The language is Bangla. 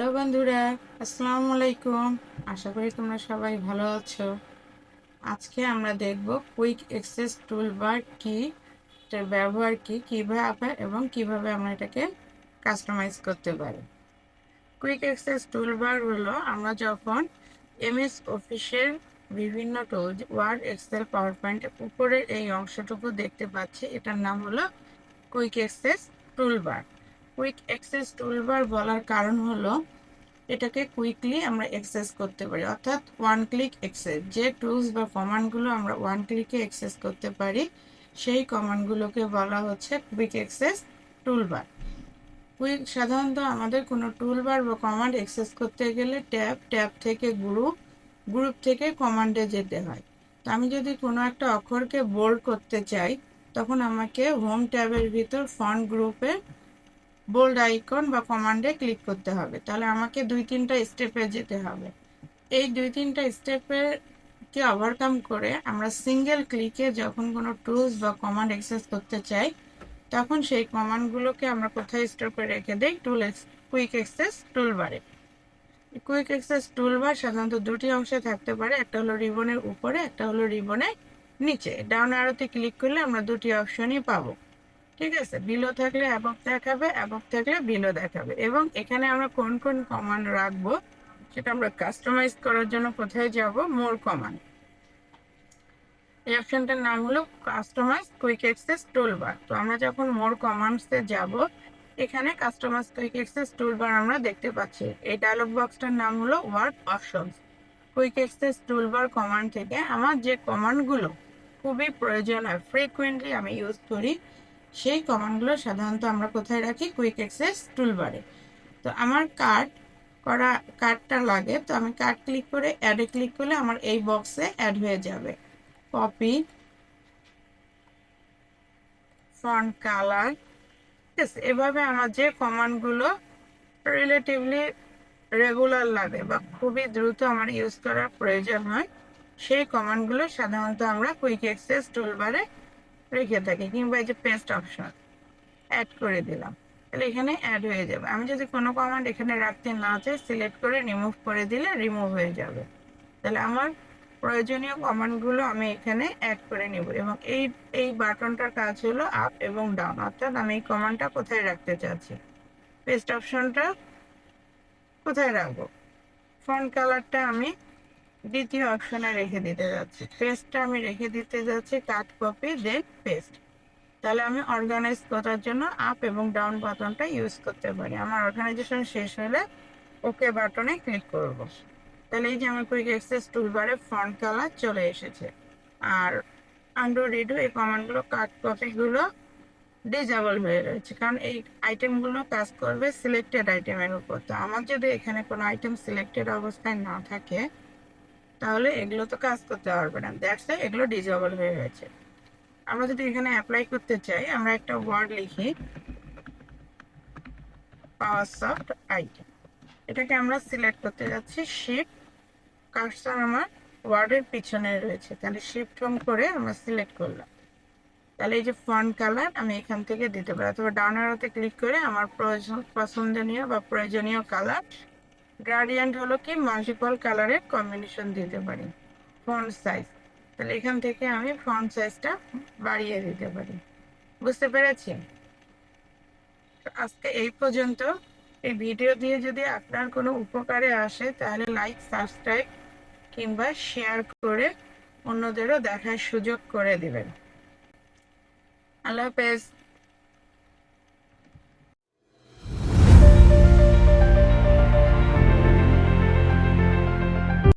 হ্যালো বন্ধুরা, আসসালামু আলাইকুম। আশা করি তোমরা সবাই ভালো আছো। আজকে আমরা দেখব কুইক এক্সেস টুলবার কি এটার ব্যবহার কি, কীভাবে এবং কীভাবে আমরা এটাকে কাস্টমাইজ করতে পারি। কুইক এক্সেস টুলবার হলো, আমরা যখন এমএস অফিসের বিভিন্ন টুল ওয়ার্ড এক্সেল পাওয়ার পয়েন্টের উপরের এই অংশটুকু দেখতে পাচ্ছি, এটার নাম হলো quick access toolbar. Quick access toolbar বলার কারণ হলো এটাকে কুইকলি আমরা অ্যাক্সেস করতে পারি। অর্থাৎ ওয়ান ক্লিক অ্যাক্সেস যে টুলস বা কমান্ডগুলো আমরা ওয়ান ক্লিকে অ্যাক্সেস করতে পারি, সেই কমান্ডগুলোকে বলা হচ্ছে কুইক অ্যাক্সেস টুলবার কুইক সাধারণত আমাদের কোনো টুলবার বা কমান্ড অ্যাক্সেস করতে গেলে ট্যাব ট্যাব থেকে গ্রুপ গ্রুপ থেকে কমান্ডে যেতে হয়। তো আমি যদি কোনো একটা অক্ষরকে বোল্ড করতে চাই, তখন আমাকে হোম ট্যাবের ভিতর ফন্ট গ্রুপে বোল্ড আইকন বা কমান্ডে ক্লিক করতে হবে। তাহলে আমাকে দুই তিনটা স্টেপে যেতে হবে। এই দুই তিনটা স্টেপের কে ওভারকাম করে আমরা সিঙ্গেল ক্লিকে যখন কোনো টুলস বা কমান্ড অ্যাক্সেস করতে চাই, তখন সেই কমান্ডগুলোকে আমরা কোথায় স্টোর করে রেখে দিই? টুল কুইক অ্যাক্সেস টুলবারে কুইক অ্যাক্সেস টুলবার সাধারণত দুটি অংশে থাকতে পারে, একটা হলো রিবনের উপরে, একটা হলো রিবনের নিচে। ডাউন আরোতে ক্লিক করলে আমরা দুটি অপশনই পাবো। ঠিক আছে? বিলো থাকলে অ্যাবক দেখাবে অ্যাবক থাকলে বিলো দেখাবে। এবং এখানে আমরা কোন কোন কমান্ড রাখব সেটা আমরা কাস্টমাইজ করার জন্য কোথায় যাব? মোর কমান্ড এই অপশনটার নাম হলো কাস্টমাইজ কুইক অ্যাক্সেস টুলবার তো আমরা যখন মোর কমান্ডসে যাব, এখানে কাস্টমাইজ কুইক অ্যাক্সেস টুলবার আমরা দেখতে পাচ্ছি। এই ডায়লগ বক্সটার নাম হলো Word options quick access toolbar command থেকে আমার যে কমান্ডগুলো খুবই প্রয়োজন হয় ফ্রিকুয়েন্টলি আমি ইউজ করি সেই কমান্ডগুলো সাধারণত আমরা কোথায় রাখি? কুইক অ্যাক্সেস টুলবারে তো আমার কার্ড করা কার্ডটা লাগে, তো আমি কার্ড ক্লিক করে অ্যাডে ক্লিক করলে আমার এই বক্সে অ্যাড হয়ে যাবে। কপি ফন্ট কালার ঠিক আছে এভাবে আমার যে কমান্ডগুলো রিলেটিভলি রেগুলার লাগে বা খুবই দ্রুত আমার ইউজ করার প্রয়োজন হয়, সেই কমান্ডগুলো সাধারণত আমরা কুইক অ্যাক্সেস টুলবারে রেখে থাকি কিংবা এই যে পেস্ট অপশন অ্যাড করে দিলাম। তাহলে এখানে অ্যাড হয়ে যাবে। আমি যদি কোনো কমান্ড এখানে রাখতে না চাই সিলেক্ট করে রিমুভ করে দিলে রিমুভ হয়ে যাবে। তাহলে আমার প্রয়োজনীয় কমান্ডগুলো আমি এখানে অ্যাড করে নেব এবং এই এই বাটনটার কাজ হলো আপ এবং ডাউন অর্থাৎ আমি এই কমান্ডটা কোথায় রাখতে চাচ্ছি? পেস্ট অপশনটা কোথায় রাখব? ফন্ট কালারটা আমি দ্বিতীয় অপশনে রেখে দিতে যাচ্ছি। পেস্টটা আমি রেখে দিতে যাচ্ছি কাট কপি দেন পেস্ট তাহলে আমি অর্গানাইজ করার জন্য আপ এবং ডাউন বাটনটা ইউজ করতে পারি। আমার অর্গানাইজেশন শেষ হলে ওকে বাটনে ক্লিক করব। তাহলে এই যে আমার কুইক অ্যাক্সেস টুলবারে ফন্ট কালার চলে এসেছে। আর আন্ডো রিডো এই কমান্ডগুলো কাট কপিগুলো ডিজেবল হয়ে রয়েছে। কারণ এই আইটেমগুলো কাজ করবে সিলেক্টেড আইটেমের উপর। তো আমার যদি এখানে কোনো আইটেম সিলেক্টেড অবস্থায় না থাকে তাহলে এগুলো তো কাজ করতে পারবে না। দ্যাটস এগুলো ডিজেবল হয়ে গেছে। আমরা যদি এখানে অ্যাপ্লাই করতে চাই, আমরা একটা ওয়ার্ড লিখি। পাওয়ার সফট আইটেম এটাকে আমরা সিলেক্ট করতে যাচ্ছি। শিফট কার্সার আমার ওয়ার্ডের পিছনে রয়েছে। তাহলে শিফট হোম করে আমরা সিলেক্ট করলাম। তাহলে এই যে ফন্ট কালার আমি এখান থেকে দিতে পারি। অথবা ডাউন ক্লিক করে আমার প্রয়োজন পছন্দনীয় বা প্রয়োজনীয় কালার গ্রাডিয়েন্ট হলো কি মাল্টিপল কালারের কম্বিনেশন দিতে পারি ফন্ট সাইজ তাহলে এখান থেকে আমি ফন্ট সাইজটা বাড়িয়ে দিতে পারি। বুঝতে পেরেছি আজকে এই পর্যন্ত। এই ভিডিও দিয়ে যদি আপনার কোনো উপকারে আসে, তাহলে লাইক সাবস্ক্রাইব কিংবা শেয়ার করে অন্যদেরও দেখার সুযোগ করে দিবেন। আল্লাহ হাফেজ।